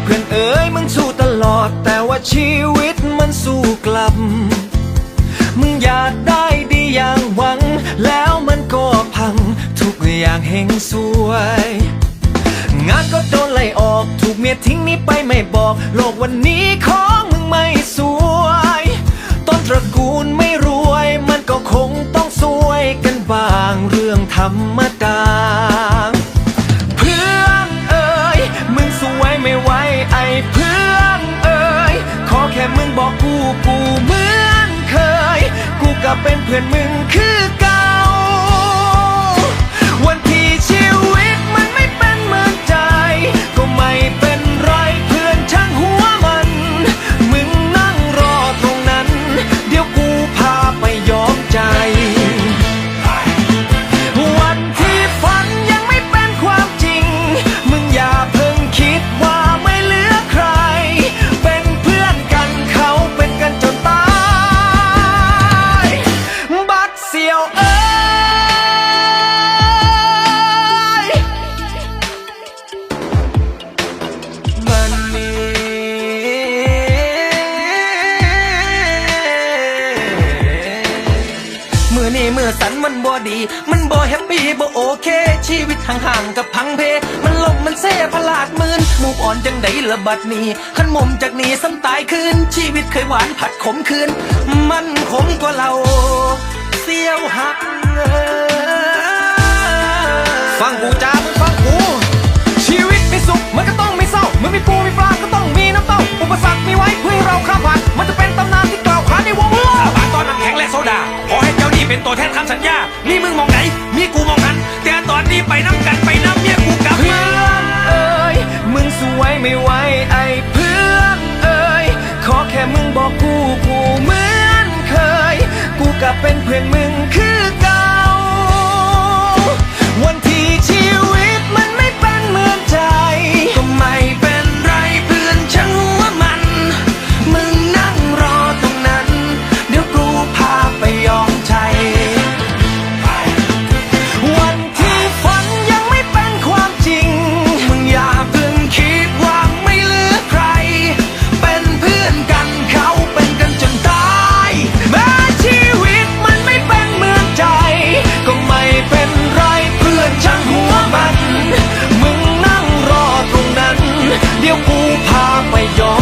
เพื่อนเอ๋ยมันสู้ตลอด แต่ว่าชีวิตมันสู้กลับ มึงอยากได้ดีอย่างหวัง แล้วมันก็พัง ทุกอย่างเฮงสวย งานก็โดนไล่ออก ถูกเมียทิ้งนี้ไปไม่บอก โลกวันนี้ของมึงไม่สวย ต้นตระกูลไม่รวย มันก็คงต้องสวยกันบ้างเรื่องธรรม กูกูเหมือนเคย กูก็เป็นเพื่อนมึงคือกัน มื่อสันมันบ่ดี มันบ่แฮปปี้บ่โอเค ชีวิตห่างๆกับพังเพ มันลมมันเซ่พลาดมืนมูกอ่อนจังไดละบัดนี้ขันมุมจากนี้ซ้ำตายคืน ชีวิตเคยหวานผัดขมคืน มันขมกว่าเรา เสียวหักเองไหน มีกูมองนั้น แต่ตอนนี้ไปน้ำกันไปน้ำเมียกูกลับเพื่อนเอ้ย มึงสวยไม่ไหวไอ้เพื่อนเอ้ย ขอแค่มึงบอกกูกูเหมือนเคย กูกลับเป็นเพื่อนมึง ยวภูพาไปย้อน